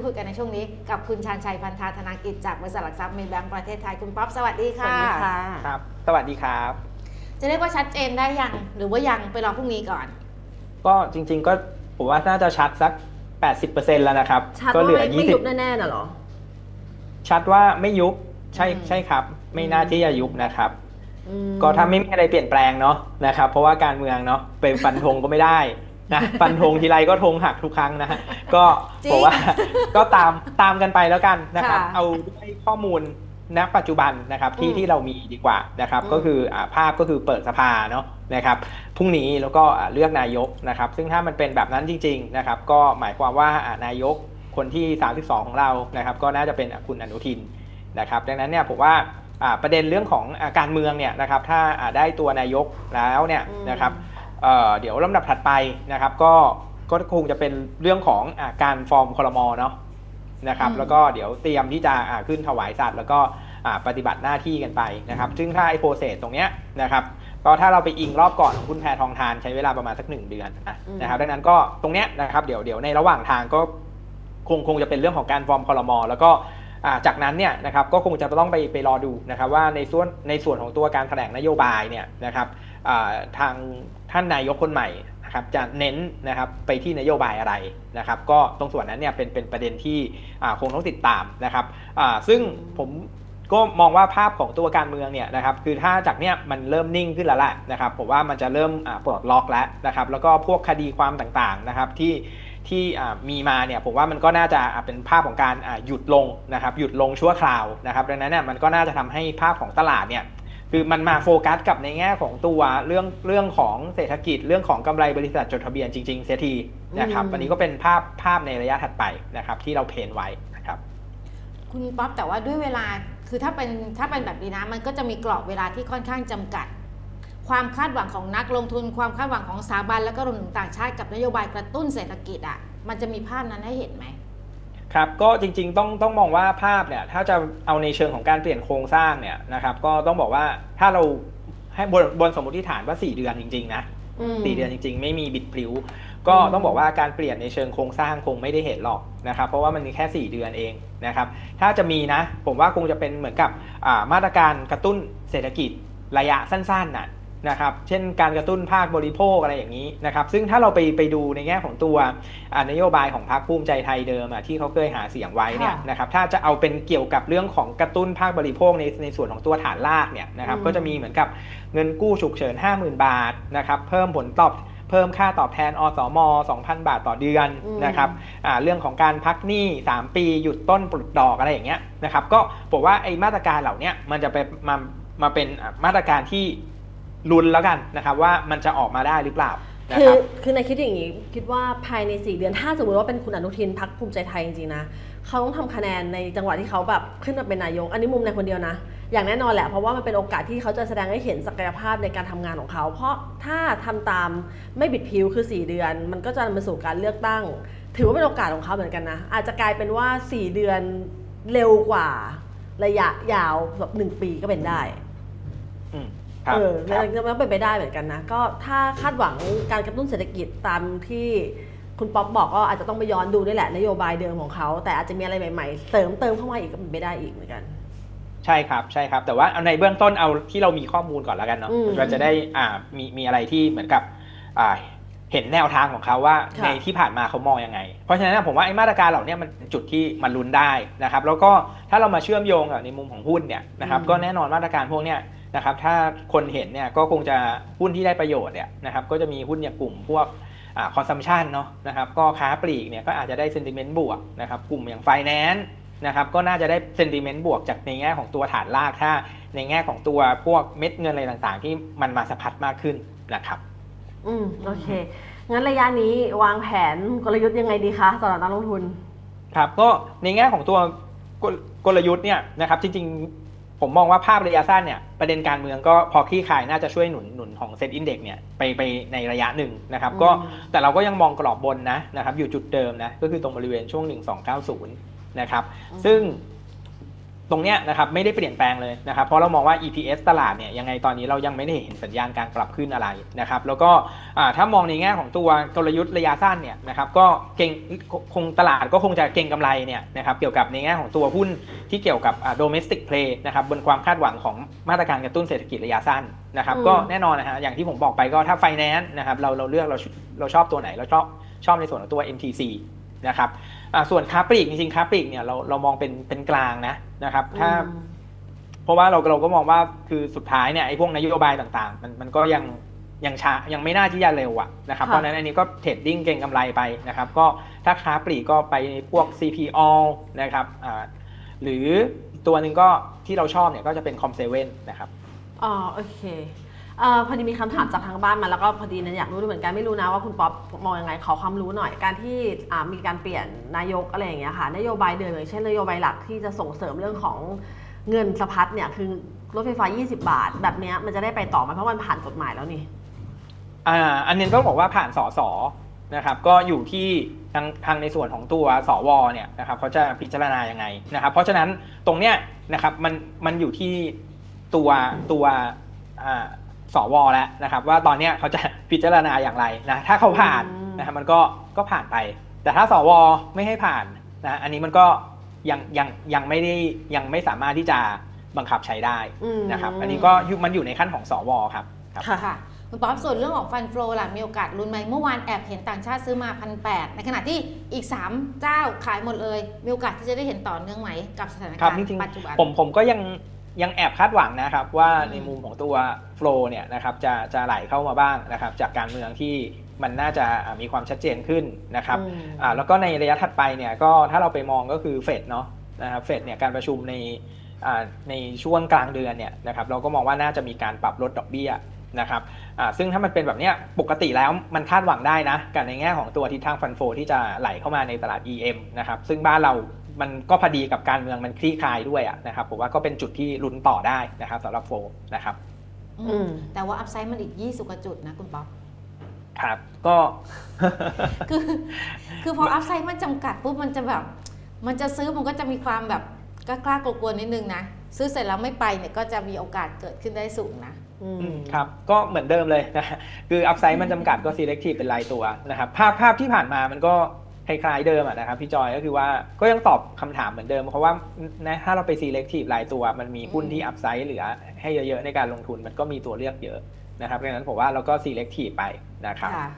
ดคุยกันในช่วงนี้กับคุณชาญชัยพันธาธนากิจจากบริษัทหลักทรัพย์มีแบงก์ประเทศไทยคุณป๊อปสวัสดีสวัค่ะสดีค่ะ ครับ สวัสดีครับ จะเรียกว่าชัดเจนได้ยังหรือว่ายังไปรอพรุ่งนี้ก่อน ก็จริง ๆ ก็ผมว่าน่าจะชัดสัก 80%แล้วนะครับ ชัดก็ว่าเหลือ ไม่ไม่ยุบแน่ๆน่ะเหรอ 20 ชัดว่าไม่ยุบใช่อืม ใช่ครับ ไม่น่าที่จะยุบนะครับ อืมก็ถ้าไม่มีอะไรเปลี่ยนแปลงเนาะนะครับ เพราะว่าการเมืองเนาะเป็นฟันธงก็ไม่ได้ นะฟันธงทีไรก็ธงหักทุกครั้งนะฮะก็จริงผมว่าก็ตามตามกันไปแล้วกันนะครับค่ะเอาด้วยข้อมูลณปัจจุบันนะครับที่อืมที่เรามีดีกว่านะครับอืมก็คืออ่าภาพก็คือเปิดสภาเนาะนะครับพรุ่งนี้แล้วก็อ่าเลือกนายกนะครับ ซึ่งถ้ามันเป็นแบบนั้นจริงๆนะครับก็หมายความว่าอ่านายกคนที่ 32 ของเรานะครับ ก็น่าจะเป็นอะคุณอนุทินนะครับ ดังนั้นเนี่ยผมว่าอ่าประเด็นเรื่องของอ่าการเมืองเนี่ยนะครับถ้าอ่าได้ตัวนายกแล้วเนี่ยอืมนะครับ เอ่อเดี๋ยวลำดับถัดไปนะครับก็ก็คงจะเป็นเรื่องของอาการฟอร์มคอรมอเนาะนะครับอืมแล้วก็เดี๋ยวเตรียมที่จะอ่าขึ้นถวายสัตว์แล้วก็อ่าปฏิบัติหน้าที่กันไปนะครับ ซึ่งถ้าไอ้โปรเซสตรงเนี้ยนะครับก็ถ้าเราไปอิงรอบก่อนของคุณแพทองทานใช้เวลาประมาณสักหนึ่งเดือนนะอืมนะครับดังนั้นก็ตรงเนี้ยนะครับเดี๋ยวเดี๋ยวในระหว่างทางก็คงคงจะเป็นเรื่องของการฟอร์มคอรมอแล้วก็อ่าจากนั้นเนี่ยนะครับก็คงจะต้องไปไปรอดูนะครับว่าในส่วนในส่วนของตัวการแถลงนโยบายเนี่ยนะครับอ่า ทางท่านนายกคนใหม่นะครับจะเน้นนะครับไปที่นโยบายอะไรนะครับ ก็ตรงส่วนนั้นเนี่ยเป็นเป็นประเด็นที่คงต้องติดตามนะครับซึ่งผมก็มองว่าภาพของตัวการเมืองเนี่ยนะครับคือถ้าจากเนี้ยมันเริ่มนิ่งขึ้นแล้วแหละนะครับผมว่ามันจะเริ่มปลดล็อกแล้วนะครับ แล้วก็พวกคดีความต่างๆนะครับที่ที่มีมาเนี่ยผมว่ามันก็น่าจะเป็นภาพของการหยุดลงนะครับหยุดลงชั่วคราวนะครับดังนั้นเนี่ยมันก็น่าจะทำให้ภาพของตลาดเนี่ย คือมันมาโฟกัสกับในแง่ของตัวเรื่องเรื่องของเศรษฐกิจเรื่องของกำไรบริษัทจดทะเบียนจริงๆเสียทีนะครับอืมวันนี้ก็เป็นภาพภาพในระยะถัดไปนะครับ ที่เราเพนไว้นะครับ คุณป๊อปแต่ว่าด้วยเวลาคือถ้าเป็นถ้าเป็นแบบนี้นะ มันก็จะมีกรอบเวลาที่ค่อนข้างจำกัด ความคาดหวังของนักลงทุน ความคาดหวังของสถาบันแล้วก็รวมถึงต่างชาติกับนโยบายกระตุ้นเศรษฐกิจอะมันจะมีภาพนั้นให้เห็นไหม ครับก็จริงๆต้องต้องมองว่าภาพเนี่ยถ้าจะเอาในเชิงของการเปลี่ยนโครงสร้างเนี่ยนะครับก็ต้องบอกว่าถ้าเราให้บนบนสมมติฐานว่า 4 เดือนจริงๆนะมสี่เดือนจริงๆ ไม่มีบิดพลิ้ว ก็อืมต้องบอกว่าการเปลี่ยนในเชิงโครงสร้างคงไม่ได้เห็นหรอกนะครับเพราะว่ามันมีแค่ 4 เดือนเองนะครับถ้าจะมีนะ ผมว่าคงจะเป็นเหมือนกับอ่ามาตรการกระตุ้นเศรษฐกิจระยะสั้นๆน่ะ นะครับเช่นการกระตุ้นภาคบริโภคอะไรอย่างนี้นะครับซึ่งถ้าเราไปไปดูในแง่ของตัวอ่านโยบายของพรรคภูมิใจไทยเดิมอะที่เขาเคยหาเสียงไว้เนี่ยค่ะนะครับถ้าจะเอาเป็นเกี่ยวกับเรื่องของกระตุ้นภาคบริโภคในในส่วนของตัวฐานรากเนี่ยนะครับอืมก็จะมีเหมือนกับเงินกู้ฉุกเฉิน 50,000 บาทนะครับเพิ่มผลตอบเพิ่มค่าตอบแทนอสม 2,000 บาทต่อเดือนนะครับอ่าเรื่องของการพักหนี้ 3 ปีหยุดต้นปลดดอกอะไรอย่างเงี้ยนะครับก็ผมว่าไอ้มาตรการเหล่าเนี้ยมันจะไปมามาเป็นอะมาตรการที่ ลุ้นแล้วกันนะครับว่ามันจะออกมาได้หรือเปล่านะคืคอรับ คือในคิดอย่างนี้ คิดว่าภายใน 4 เดือนถ้าสมมติว่าเป็นคุณอนุทินพักภูมิใจไทยจริงๆนะเขาต้องทำคะแนนในจังหวะที่เขาแบบขึ้นมาเป็นนายก อันนี้มุมในคนเดียวนะ อย่างแน่นอนแหละ เพราะว่ามันเป็นโอกาสที่เขาจะแสดงให้เห็นศักยภาพในการทำงานของเขา เพราะถ้าทำตามไม่บิดผิวคือ 4 เดือน มันก็จะนำไปสู่การเลือกตั้ง ถือว่าเป็นโอกาสของเขาเหมือนกันนะ อาจจะกลายเป็นว่า 4 เดือนเร็วกว่า ระยะยาวแบบหนึ่งปีก็เป็นได้ อืมครับ เออครับมันก็เป็นไปได้เหมือนกันนะ ก็ถ้าคาดหวังการกระตุ้นเศรษฐกิจตามที่คุณป๊อปบอกก็อาจจะต้องไปย้อนดูด้วยแหละนโยบายเดิมของเขา แต่อาจจะมีอะไรใหม่ๆ เสริมเติมเข้ามาอีกก็เป็นไปได้อีกเหมือนกันใช่ครับใช่ครับ แต่ว่าเอาในเบื้องต้นเอาที่เรามีข้อมูลก่อนแล้วกันเนาะอืมเราจะได้อ่ามีมีอะไรที่เหมือนกับอ่าเห็นแนวทางของเขาว่าค่ะในที่ผ่านมาเขามองยังไง เพราะฉะนั้นนะผมว่าไอ้มาตรการเหล่านี้มันเป็นจุดที่มันลุ้นได้นะครับ แล้วก็ถ้าเรามาเชื่อมโยงกับในมุมของหุ้นเนี่ยนะครับ ก็แน่นอนมาตรการพวกเนี้ย นะครับถ้าคนเห็นเนี่ยก็คงจะหุ้นที่ได้ประโยชน์เนี่ยนะครับก็จะมีหุ้นอย่างกลุ่มพวกคอนซัมชันเนาะนะครับก็ค้าปลีกเนี่ยก็อาจจะได้เซนติเมนต์บวกนะครับกลุ่มอย่างไฟแนนซ์นะครับก็น่าจะได้เซนติเมนต์บวกจากในแง่ของตัวฐานรากถ้าในแง่ของตัวพวกเม็ดเงินอะไรต่างๆ ที่มันมาสะพัดมากขึ้นนะครับอืมโอเค งั้นระยะนี้วางแผนกลยุทธ์ยังไงดีคะสำหรับนักลงทุน ครับก็ในแง่ของตัวกลกลยุทธ์เนี่ยนะครับจริงๆ ผมมองว่าภาพระยะสั้นเนี่ยประเด็นการเมืองก็พอคลี่คลายน่าจะช่วยหนุนหนุนของเซ็ตอินเด็กเนี่ยไปไปในระยะหนึ่งนะครับก็อืมแต่เราก็ยังมองกรอบบนนะนะครับอยู่จุดเดิมนะก็คือตรงบริเวณช่วง 1290 นะครับซึ่ง ตรงเนี้ยนะครับไม่ได้เปลี่ยนแปลงเลยนะครับเพราะเรามองว่า EPS ตลาดเนี่ยยังไงตอนนี้เรายังไม่ได้เห็นสัญญาณการปรับขึ้นอะไรนะครับแล้วก็อ่าถ้ามองในแง่ของตัวกลยุทธ์ระยะสั้นเนี่ยนะครับก็เก่งคงตลาดก็คงจะเก่งกำไรเนี่ยนะครับเกี่ยวกับในแง่ของตัวหุ้นที่เกี่ยวกับอ่า domestic play นะครับบนความคาดหวังของมาตรการกระตุ้นเศรษฐกิจระยะสั้นนะครับอืมก็แน่นอนนะฮะอย่างที่ผมบอกไปก็ถ้า finance นะครับเราเราเลือกเราเราชอบตัวไหนเราชอบชอบในส่วนของตัว MTC นะครับอ่า ส่วนค้าปลีกจริงๆค้าปลีกเนี่ยเราเรามองเป็นเป็นกลางนะนะครับ ถ้าอืมเพราะว่าเราเราก็มองว่าคือสุดท้ายเนี่ยไอ้พวกนโยบายต่างๆ มันมันก็ยังยังช้ายังไม่น่าที่จะเร็วอะนะครับค่ะเพราะฉะนั้นอันนี้ก็เทรดดิ้งเก่งกำไรไปนะครับ ก็ถ้าค้าปลีกก็ไปพวก CPO นะครับอ่าหรือตัวหนึ่งก็ที่เราชอบเนี่ยก็จะเป็นคอมเซเว่นนะครับอ๋อโอเค เออพอดีมีคำถามจากทางบ้านมาแล้วก็พอดีนันอยากรู้ด้วยเหมือนกันไม่รู้นะว่าคุณป๊อปมองยังไงขอความรู้หน่อยการที่อ่ามีการเปลี่ยนนายกอะไรอย่างเงี้ยค่ะนโยบายเดิมอย่างเช่นนโยบายหลักที่จะส่งเสริมเรื่องของเงินสะพัดเนี่ยคือรถไฟฟ้า 20 บาท แบบเนี้ยมันจะได้ไปต่อไหมเพราะมันผ่านกฎหมายแล้วนี่ อ่าอันนี้ต้องบอกว่าผ่านสอสอนะครับ ก็อยู่ที่ทางทางในส่วนของตัวสวเนี่ยนะครับเขาจะพิจารณายังไงนะครับ เพราะฉะนั้นตรงเนี้ยนะครับมันมันอยู่ที่ตัวตัวอ่า สวแล้วนะครับว่าตอนเนี้ยเขาจะพิจารณาอย่างไรนะถ้าเขาผ่านอืมนะครับมันก็ก็ผ่านไป แต่ถ้าสวไม่ให้ผ่านนะอันนี้มันก็ยังยังยังไม่ได้ยังไม่สามารถที่จะบังคับใช้ได้อืมนะครับอันนี้ก็อยู่มันอยู่ในขั้นของสวครับครับค่ะค่ะคุณป๊อปส่วนเรื่องของฟันโฟลล่ะมีโอกาสลุ้นไหมเมื่อวานแอบเห็นต่างชาติซื้อมาพันแในขณะที่อีก 3 เจ้าขายหมดเลย มีโอกาสที่จะได้เห็นต่อเนื่องไหมกับสถานครักาบรจณ์ริงปัจจุบันๆผมผมก็ยัง ยังแอบคาดหวังนะครับว่าอืมในมุมของตัวโฟลเนี่ยนะครับจะจะไหลเข้ามาบ้างนะครับจากการเมืองที่มันน่าจะอ่ามีความชัดเจนขึ้นนะครับอืมอ่าแล้วก็ในระยะถัดไปเนี่ยก็ถ้าเราไปมองก็คือเฟดเนาะนะครับเฟดเนี่ยการประชุมในอ่าในช่วงกลางเดือนเนี่ยนะครับเราก็มองว่าน่าจะมีการปรับลดดอกเบี้ยนะครับอ่าซึ่งถ้ามันเป็นแบบเนี้ยปกติแล้วมันคาดหวังได้นะกับในแง่ของตัวทิศทางฟันโฟที่จะไหลเข้ามาในตลาด EM นะครับซึ่งบ้านเรา มันก็พอดีกับการเมืองมันคลี่คลายด้วยอะนะครับผมว่าก็เป็นจุดที่ลุ้นต่อได้นะครับสำหรับโฟลนะครับอือืมมแต่ว่าอัพไซด์มันอีก 20กว่าจุดนะคุณป๊อปครับก็คือคือพออัพไซด์มันจำกัดปุ๊บมันจะแบบ มันจะซื้อมันก็จะมีความแบบกล้าๆกลัวๆนิดนึงนะซื้อเสร็จแล้วไม่ไปเนี่ยก็จะมีโอกาสเกิดขึ้นได้สูงนะอืมอืมครับก็เหมือนเดิมเลยนะคืออัพไซด์มันจำกัดก็ selective เป็นรายตัวนะครับภาพภาพที่ผ่านมามันก็ คล้ายๆเดิมอะนะครับพี่จอยก็คือว่าก็ยังตอบคำถามเหมือนเดิม เพราะว่านะถ้าเราไป selective รายตัวมันมีหุ้นที่อัพไซด์เหลือให้เยอะๆในการลงทุนมันก็มีตัวเลือกเยอะนะครับดังนั้นผมว่าเราก็ selective ไปนะครับค่ะ